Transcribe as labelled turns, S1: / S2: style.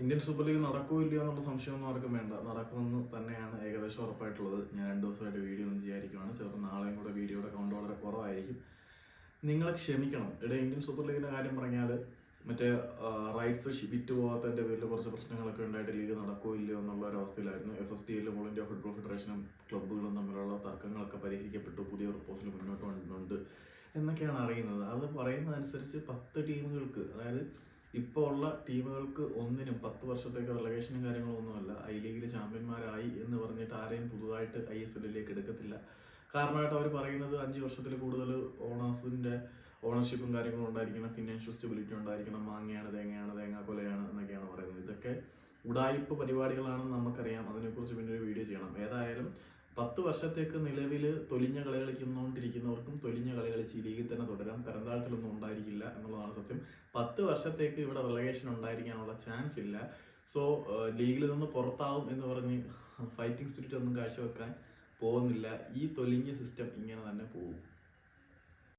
S1: Indian super league നടക്കൂ ഇല്ലയോ എന്നുള്ള സംശയമൊന്നും ആർക്കും വേണ്ട. നടക്കുമെന്ന് തന്നെയാണ് ഏകദേശം ഉറപ്പായിട്ടുള്ളത്. ഞാൻ രണ്ട് ദിവസമായിട്ട് വീഡിയോ ഒന്നും ചെയ്യാതിരിക്കുവാണ്. ചിലപ്പോൾ നാളെയും കൂടെ വീഡിയോയുടെ കൗണ്ട് വളരെ കുറവായിരിക്കും. നിങ്ങളെ ക്ഷമിക്കണം. ഇവിടെ ഇന്ത്യൻ സൂപ്പർ ലീഗിന്റെ കാര്യം പറഞ്ഞാൽ മറ്റേ റൈറ്റ്സ് വിറ്റ് പോകാത്തതിന്റെ പേരിൽ കുറച്ച് പ്രശ്നങ്ങളൊക്കെ ഉണ്ടായിട്ട് ലീഗ് നടക്കുമോ ഇല്ലയോ എന്നുള്ള ഒരു അവസ്ഥയിലായിരുന്നു. എഫ് എസ് ടിയിലും ഓൾ ഇന്ത്യ ഫുട്ബോൾ ഫെഡറേഷനും ക്ലബ്ബുകളും തമ്മിലുള്ള തർക്കങ്ങളൊക്കെ പരിഹരിക്കപ്പെട്ടു. പുതിയ പ്രപ്പോസൽ മുന്നോട്ട് വന്നിട്ടുണ്ട് എന്നൊക്കെയാണ് അറിയുന്നത്. അത് പറയുന്നതനുസരിച്ച് പത്ത് ടീമുകൾക്ക് അതായത് ഇപ്പോൾ ഉള്ള ടീമുകൾക്ക് ഒന്നിനും പത്ത് വർഷത്തേക്ക് റിലഗേഷനും കാര്യങ്ങളും ഒന്നുമല്ല. ഐ ലീഗിൽ ചാമ്പ്യന്മാരായി എന്ന് പറഞ്ഞിട്ട് ആരെയും പുതുതായിട്ട് ഐ എസ് എല്ലിലേക്ക് എടുക്കത്തില്ല. കാരണമായിട്ട് അവർ പറയുന്നത് അഞ്ച് വർഷത്തിൽ കൂടുതൽ ഓണേഴ്സിന്റെ ഓണർഷിപ്പും കാര്യങ്ങളും ഉണ്ടായിരിക്കണം. ഫിനാൻഷ്യൽ സ്റ്റെബിലിറ്റി ഉണ്ടായിരിക്കണം. മാങ്ങയാണ് തേങ്ങയാണ് തേങ്ങാക്കൊലയാണ് എന്നൊക്കെയാണ് പറയുന്നത്. ഇതൊക്കെ ഉടായ്പ പരിപാടികളാണെന്ന് നമുക്കറിയാം. അതിനെക്കുറിച്ച് പിന്നെ ഒരു വീഡിയോ ചെയ്യണം. ഏതായാലും പത്ത് വർഷത്തേക്ക് നിലവിൽ തൊലിഞ്ഞ കളി കളിക്കുന്നുകൊണ്ടിരിക്കുന്നവർക്കും തൊലിഞ്ഞ കളി കളിച്ച് ഈ ലീഗിൽ തന്നെ തുടരാം. തരംതാഴ്ത്തലൊന്നും ഉണ്ടായിരിക്കില്ല. സത്യം പത്ത് വർഷത്തേക്ക് ഇവിടെ റിലഗേഷൻ ഉണ്ടായിരിക്കാനുള്ള ചാൻസ് ഇല്ല. സോ ലീഗിൽ നിന്ന് പുറത്താവും എന്ന് പറഞ്ഞ് ഫൈറ്റിംഗ് സ്പിരിറ്റ് ഒന്നും കാഴ്ചവെക്കാൻ പോകുന്നില്ല. ഈ തൊലിഞ്ഞ സിസ്റ്റം ഇങ്ങനെ തന്നെ പോകും.